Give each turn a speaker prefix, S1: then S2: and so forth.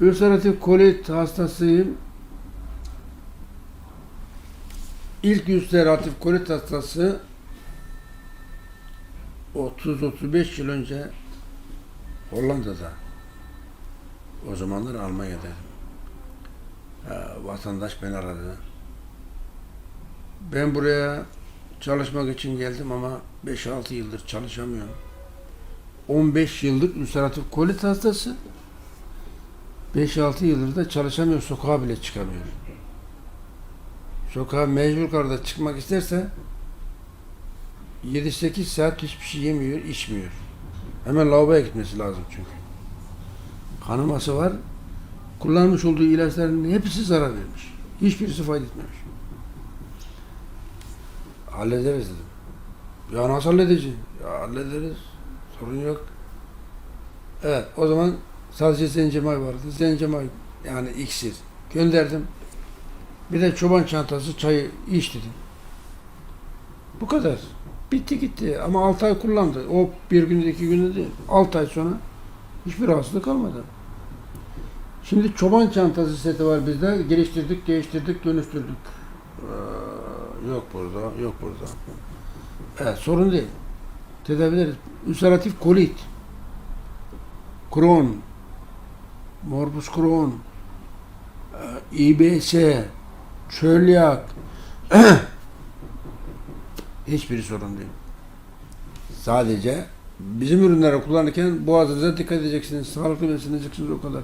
S1: Ülseratif kolit hastasıyım. İlk ülseratif kolit hastası 30-35 yıl önce Hollanda'da. O zamanlar Almanya'da. Vatandaş beni aradı. Ben buraya çalışmak için geldim ama 5-6 yıldır çalışamıyorum. 15 yıllık ülseratif kolit hastası. 5-6 yıldır da çalışamıyor, sokağa bile çıkamıyor. Sokağa mecbur karda çıkmak isterse 7-8 saat hiçbir şey yemiyor, içmiyor. Hemen lavaboya gitmesi lazım çünkü. Kanaması var. Kullanmış olduğu ilaçların hepsi zarar vermiş. Hiçbirisi fayda etmemiş. Hallederiz dedim. Ya nasıl halledeceğim? Ya hallederiz. Sorun yok. Evet o zaman sadece zencemay vardı. Zencemay yani iksir gönderdim. Bir de çoban çantası çayı iç dedim. Bu kadar. Bitti gitti ama 6 ay kullandı. O bir günde iki günde değil. 6 ay sonra hiçbir rahatsızlık kalmadı. Şimdi çoban çantası seti var bizde. Geliştirdik, değiştirdik, dönüştürdük. Ee, yok burada, yok burada. Evet, sorun değil. Tedavi ederiz. Ülseratif kolit. Crohn. Morbus Crohn. e, İBS. Çölyak. Hiçbiri sorun değil. Sadece bizim ürünleri kullanırken boğazınıza dikkat edeceksiniz. Sağlıklı besleneceksiniz o kadar.